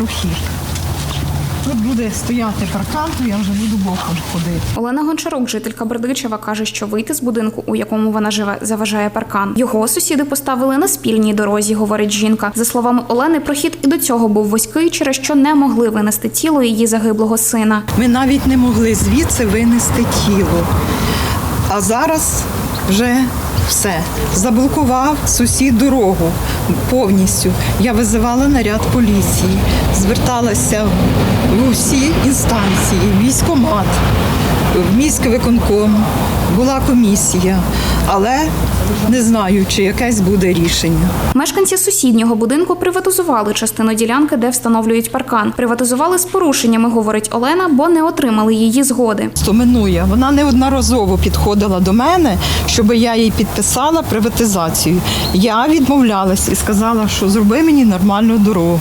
прохід. Тут буде стояти паркан, то я вже буду боком ходити. Олена Гончарук, жителька Бердичева, каже, що вийти з будинку, у якому вона живе, заважає паркан. Його сусіди поставили на спільній дорозі, говорить жінка. За словами Олени, прохід і до цього був вузький, через що не могли винести тіло її загиблого сина. Ми навіть не могли звідси винести тіло. А зараз вже все. Заблокував сусід дорогу повністю. Я визивала наряд поліції, зверталася в усі інстанції, військомат. В міськвиконком. Була комісія, але не знаю, чи якесь буде рішення. Мешканці сусіднього будинку приватизували частину ділянки, де встановлюють паркан. Приватизували з порушеннями, говорить Олена, бо не отримали її згоди. То минує. Вона неодноразово підходила до мене, щоб я їй підписала приватизацію. Я відмовлялась і сказала, що зроби мені нормальну дорогу.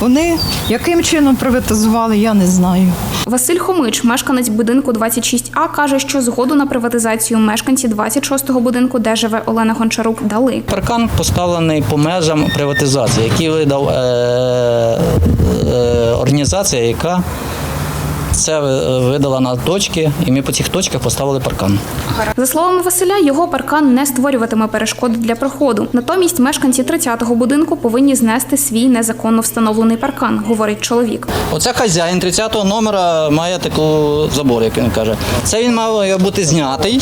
Вони яким чином приватизували, я не знаю. Василь Хомич, мешканець будинку 26А, каже, що згоду на приватизацію мешканці 26-го будинку, де живе Олена Гончарук, дали. Паркан поставлений по межам приватизації, який видав е, е, організація, яка це е, видала на точки, і ми по цих точках поставили паркан. За словами Василя, його паркан не створюватиме перешкоди для проходу. Натомість мешканці 30-го будинку повинні знести свій незаконно встановлений паркан, говорить чоловік. Оце хазяїн 30-го номера має таку забор, як він каже. Це він мав бути знятий,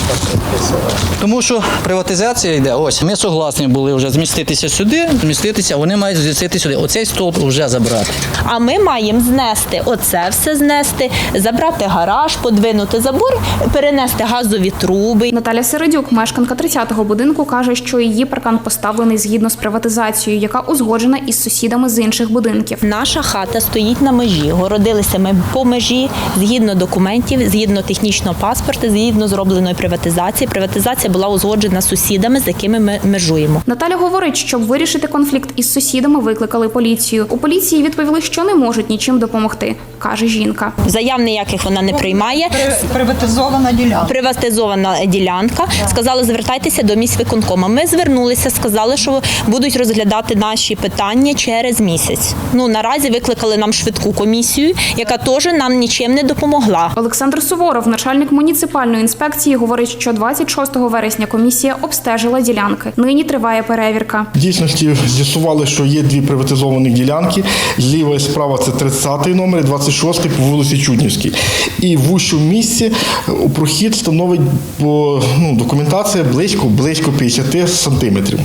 тому що приватизація йде. Ось ми согласні були вже зміститися сюди, зміститися, вони мають змістити сюди. Оцей стовп вже забрати. А ми маємо знести оце все знести, забрати гараж, подвинути забор, перенести газові труби. Наталя Середюк, мешканка 30-го будинку, каже, що її паркан поставлений згідно з приватизацією, яка узгоджена із сусідами з інших будинків. Наша хата стоїть на межі. Городилися ми по межі згідно документів, згідно технічного паспорта, згідно зробленої приватизації. Приватизація була узгоджена з сусідами, з якими ми межуємо. Наталя говорить, щоб вирішити конфлікт із сусідами, викликали поліцію. У поліції відповіли, що не можуть нічим допомогти, каже жінка. Заяв ніяких вона не приймає. Приватизована ділянка. Приватизована ділянка. Сказали, звертайтеся до міськвиконкома. Ми звернулися, сказали, що будуть розглядати наші питання через місяць. Ну наразі викликали нам швидку комісію, яка теж нам нічим не допомогла. Олександр Суворов, начальник муніципальної інспекції, говорить, що 26 вересня комісія обстежила ділянки. Нині триває перевірка. В дійсності з'ясували, що є дві приватизовані ділянки. Зліва і справа це 30-й номер, і 26-й по вулиці Чуднівській. І в ущому місці у прохід становить ну, документація близько близько 50 сантиметрів.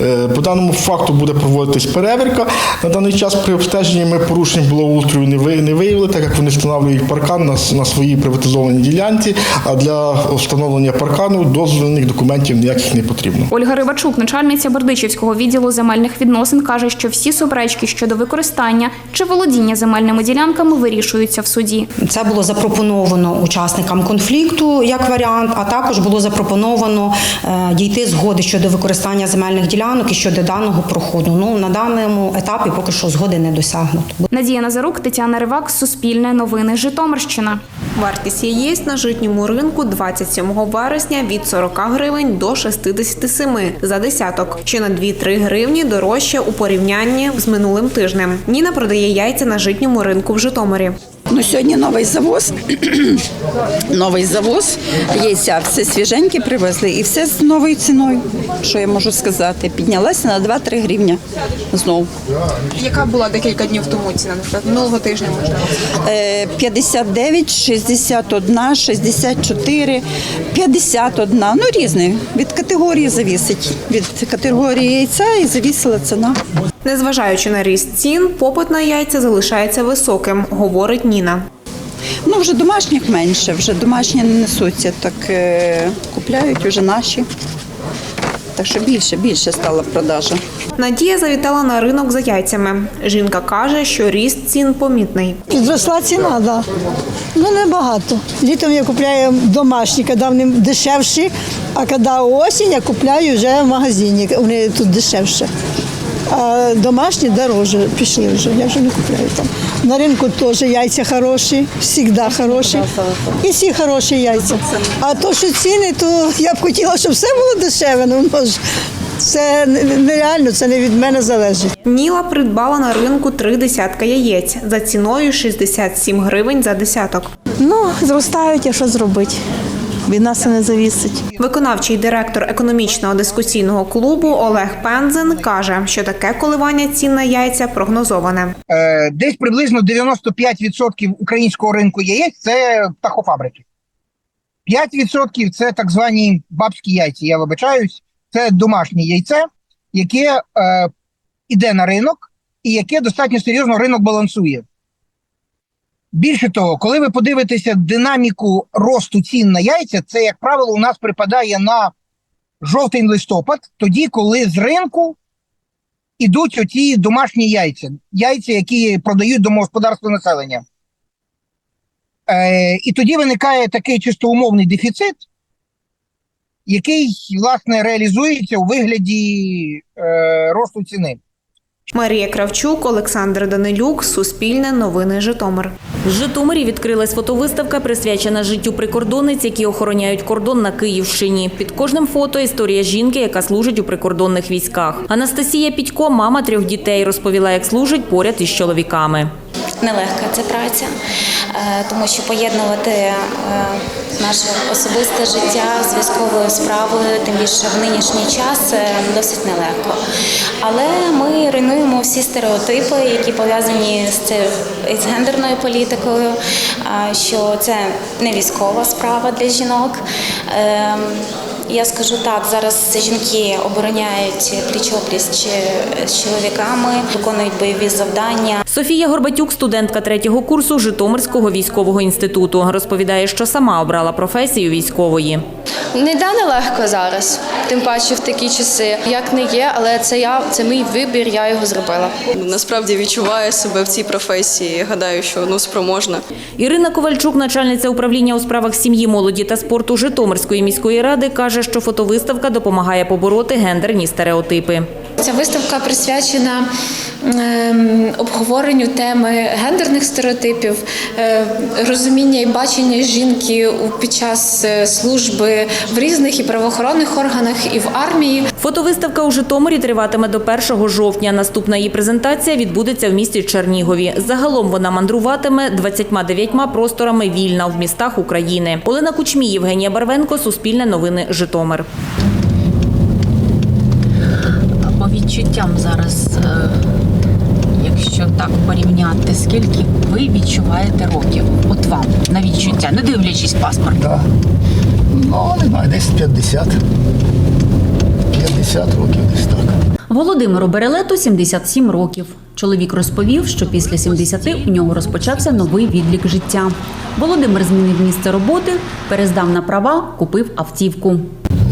Е, По даному факту буде проводитись перевірка. На даний час при обстеженні ми порушень благоустрою не ви- не виявили, так як вони встановлюють паркан на, на своїй приватизованій ділянці, а для встановлення паркану дозвільних документів ніяких не потрібно. Ольга Рибачук, начальниця Бердичівського відділу земельних відносин, каже, що всі суперечки щодо використання чи володіння земельними ділянками вирішуються в суді. Це було запропоновано учасникам конфлікту як варіант, а також було запропоновано е, дійти згоди щодо використання земельних ділянок і щодо даного проходу. Ну на даному етапі поки що згоди не досягнуто. Надія Назарук, Тетяна Ривак, Суспільне новини, Житомирщина. Вартість яєць на житньому ринку 27 вересня від 40 гривень до 67 за десяток, що на 2-3 гривні дорожче у порівнянні з минулим тижнем. Ніна продає яйця на житньому ринку в Житомирі. Ну, сьогодні новий завоз. новий завоз. Яйця все свіженькі привезли і все з новою ціною. Що я можу сказати? Піднялася на 2-3 гривня знову. Яка була декілька днів тому ціна, наприклад, минулого тижня? Е, 59, 61, 64, 51. Ну, різні. Від категорії завісить. Від категорії яйця і завісила ціна. Незважаючи на ріст цін, попит на яйця залишається високим, говорить Ніна. Ну, вже домашніх менше, вже домашні не несуться, так е, купляють вже наші. Так що більше, більше стала продажа. Надія завітала на ринок за яйцями. Жінка каже, що ріст цін помітний. Підросла ціна, да. Ну небагато. Літом я купляю домашні, коли вони дешевші, а коли осінь, я купляю вже в магазині, вони тут дешевше. А домашні дорожче пішли вже, я вже не купляю там. На ринку теж яйця хороші, завжди хороші. І всі хороші яйця. А то, що ціни, то я б хотіла, щоб все було дешеве, ну ж Це нереально, це не від мене залежить. Ніла придбала на ринку три десятка яєць за ціною 67 гривень за десяток. Ну, зростають, а що зробити? Від нас це не завісить. Виконавчий директор економічного дискусійного клубу Олег Пензен каже, що таке коливання цін на яйця прогнозоване. Е, десь приблизно 95% українського ринку яєць це птахофабрики. 5% це так звані бабські яйця, я вибачаюсь. Це домашнє яйце, яке е, іде на ринок і яке достатньо серйозно ринок балансує. Більше того, коли ви подивитеся динаміку росту цін на яйця, це, як правило, у нас припадає на жовтень-листопад, тоді, коли з ринку ідуть оті домашні яйця, яйця, які продають домогосподарство населення. Е, і тоді виникає такий чисто умовний дефіцит, який, власне, реалізується у вигляді е, росту ціни. Марія Кравчук, Олександр Данилюк, Суспільне новини Житомир. В Житомирі відкрилась фотовиставка, присвячена життю прикордонниць, які охороняють кордон на Київщині. Під кожним фото історія жінки, яка служить у прикордонних військах. Анастасія Підько, мама трьох дітей, розповіла, як служить поряд із чоловіками. Нелегка ця праця, е, тому що поєднувати е, наше особисте життя з військовою справою, тим більше в нинішній час, е, досить нелегко. Але ми руйнуємо всі стереотипи, які пов'язані з це з гендерною політикою, е, що це не військова справа для жінок. Е, Я скажу так, зараз жінки обороняють пліч-опліч з чоловіками, виконують бойові завдання. Софія Горбатюк, студентка третього курсу Житомирського військового інституту, розповідає, що сама обрала професію військової. Не да нелегко зараз, тим паче в такі часи. Як не є, але це я, це мій вибір, я його зробила. Насправді відчуваю себе в цій професії. Гадаю, що ну спроможна. Ірина Ковальчук, начальниця управління у справах сім'ї, молоді та спорту Житомирської міської ради, каже, що фотовиставка допомагає побороти гендерні стереотипи. Ця виставка присвячена ем, обговоренню теми гендерних стереотипів, е, розуміння і бачення жінки під час е, служби в різних і правоохоронних органах, і в армії. Фотовиставка у Житомирі триватиме до 1 жовтня. Наступна її презентація відбудеться в місті Чернігові. Загалом вона мандруватиме 29 просторами вільна в містах України. Олена Кучмій, Євгенія Барвенко, Суспільне новини, Житомир. Відчуттям зараз, е, якщо так порівняти, скільки ви відчуваєте років? От вам на відчуття, не дивлячись паспорт. Так. Ну, не знаю, десь 50. 50 років десь так. Володимиру Берелету 77 років. Чоловік розповів, що після 70 у нього розпочався новий відлік життя. Володимир змінив місце роботи, перездав на права, купив автівку.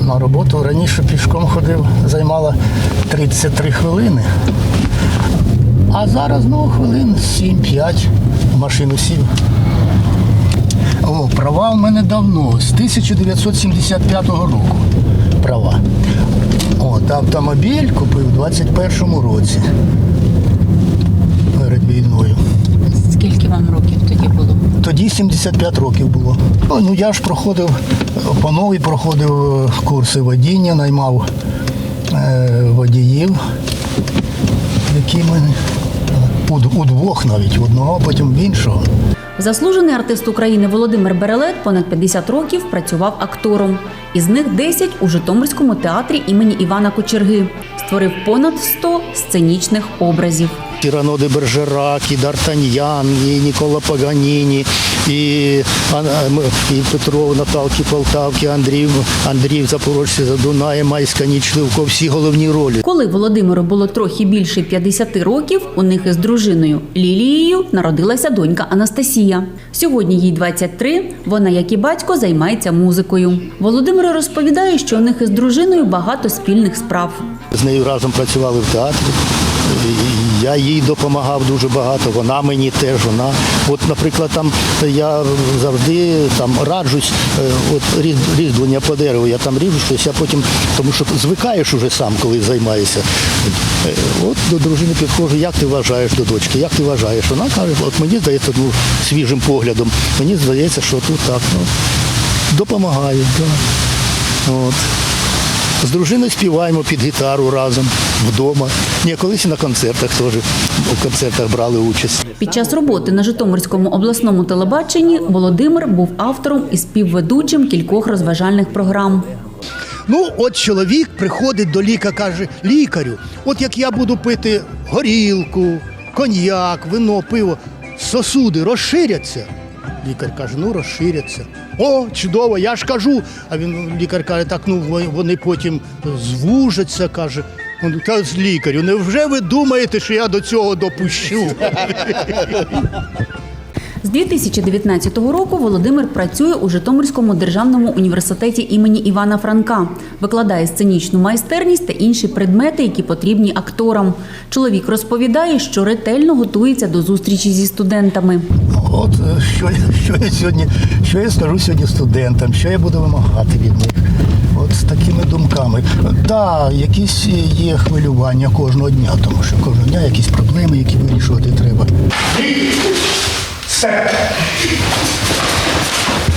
На роботу раніше пішком ходив, займала 33 хвилини. А зараз ну, хвилин 7-5 машину сів. О, права в мене давно, з 1975 року. Права. От, автомобіль купив у 21-му році. Перед війною. Скільки вам років тоді було? Тоді 75 років було. Ну, Ну я ж проходив, по новій проходив е, курси водіння, наймав е, водіїв, які мене у, у двох навіть, в одного, потім в іншого. Заслужений артист України Володимир Берелет понад 50 років працював актором. Із них 10 у Житомирському театрі імені Івана Кочерги. Створив понад 100 сценічних образів. Тирано де Бержерак, і Д'Артаньян, і Нікола Паганіні, і, і Петров, Наталки Полтавки, Андрій, Андрій Запорожці за Дунаєм, Майська ніч Ливко, всі головні ролі. Коли Володимиру було трохи більше 50 років, у них із дружиною Лілією народилася донька Анастасія. Сьогодні їй 23, Вона, як і батько, займається музикою. Володимир розповідає, що у них із дружиною багато спільних справ. З нею разом працювали в театрі. Я їй допомагав дуже багато, вона мені теж. Вона, от, наприклад, там я завжди там раджусь, е, от різ- різьблення по дереву, я там ріжу щось, а потім, тому що звикаєш уже сам, коли займаєшся. Е, От до дружини підходжу, як ти вважаєш до дочки, як ти вважаєш? Вона каже, от мені здається, ну, свіжим поглядом, мені здається, що тут так. Ну, допомагають. Да. От. З дружиною співаємо під гітару разом вдома. Ні, колись і на концертах теж у концертах брали участь. Під час роботи на Житомирському обласному телебаченні Володимир був автором і співведучим кількох розважальних програм. Ну, от чоловік приходить до лікаря, каже: лікарю, от як я буду пити горілку, коньяк, вино, пиво, сосуди розширяться. Лікар каже, ну розширяться. О, чудово, я ж кажу. А він лікар каже, так ну вони- потім звужаться, каже. Та з лікарю, невже ви думаєте, що я до цього допущу? З 2019 року Володимир працює у Житомирському державному університеті імені Івана Франка, викладає сценічну майстерність та інші предмети, які потрібні акторам. Чоловік розповідає, що ретельно готується до зустрічі зі студентами. От е, що, що я сьогодні, що я скажу сьогодні студентам, що я буду вимагати від них. От з такими думками. Так, да, якісь є хвилювання кожного дня, тому що кожного дня якісь проблеми, які вирішувати треба.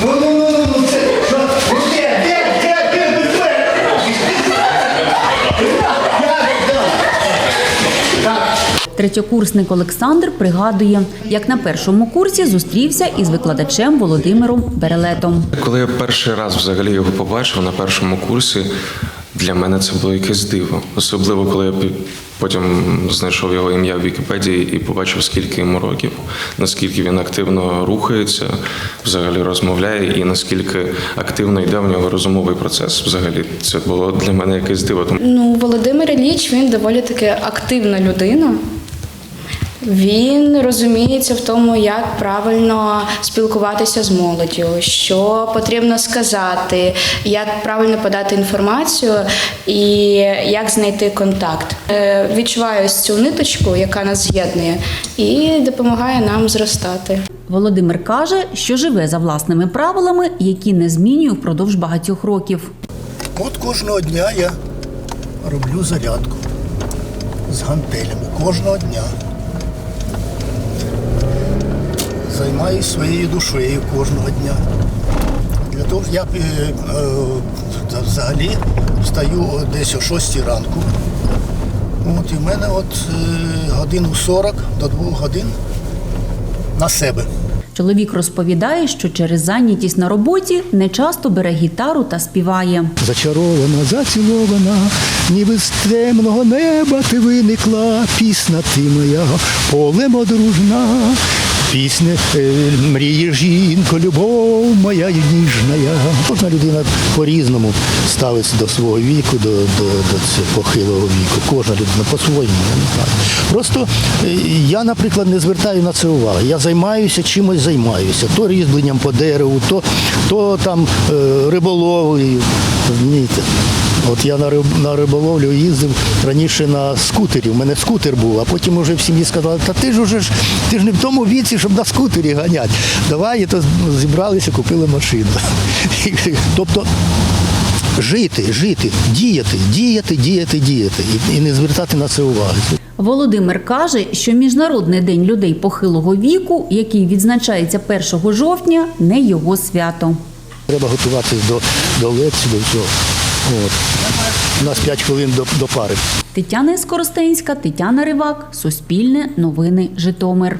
Ну, ну, ну, ну, ну, це, Третьокурсник Олександр пригадує, як на першому курсі зустрівся із викладачем Володимиром Берелетом. Коли я перший раз взагалі його побачив на першому курсі, для мене це було якесь диво. Особливо, коли я пі- потім знайшов його ім'я в Вікіпедії і побачив, скільки йому років, наскільки він активно рухається, взагалі розмовляє, і наскільки активно йде в нього розумовий процес. Взагалі, це було для мене якесь диво. Тому Ну, Володимир Ілліч, він доволі таки активна людина. Він розуміється в тому, як правильно спілкуватися з молоддю, що потрібно сказати, як правильно подати інформацію і як знайти контакт. Е, Відчуваю цю ниточку, яка нас з'єднує, і допомагає нам зростати. Володимир каже, що живе за власними правилами, які не змінює впродовж багатьох років. От кожного дня я роблю зарядку з гантелями. Кожного дня. Займаюся своєю душею кожного дня. Для того я е, е, взагалі встаю десь о 6 ранку. От, і в мене от е, годину 40 до 2 годин на себе. Чоловік розповідає, що через зайнятість на роботі не часто бере гітару та співає. Зачарована, зацілована, ніби з темного неба ти виникла, пісня ти моя, полем одружна. Пісня е, мріє жінко, любов моя ніжна. Кожна людина по-різному ставиться до свого віку, до, до, до цього похилого віку. Кожна людина по-своєму. Просто е, я, наприклад, не звертаю на це уваги. Я займаюся чимось займаюся. То різьбленням по дереву, то, то там е, риболовлею. От я на риб- на риболовлю їздив раніше на скутері. У мене скутер був, а потім вже в сім'ї сказали, та ти ж уже ж ти ж не в тому віці, щоб на скутері ганяти. Давай і то зібралися, купили машину. Тобто жити, жити, діяти, діяти, діяти, діяти і, і не звертати на це уваги. Володимир каже, що Міжнародний день людей похилого віку, який відзначається 1 жовтня, не його свято. Треба готуватися до, до лекції, до всього. От. У нас 5 хвилин до, до пари. Тетяна Скоростенська, Тетяна Ривак, Суспільне, Новини, Житомир.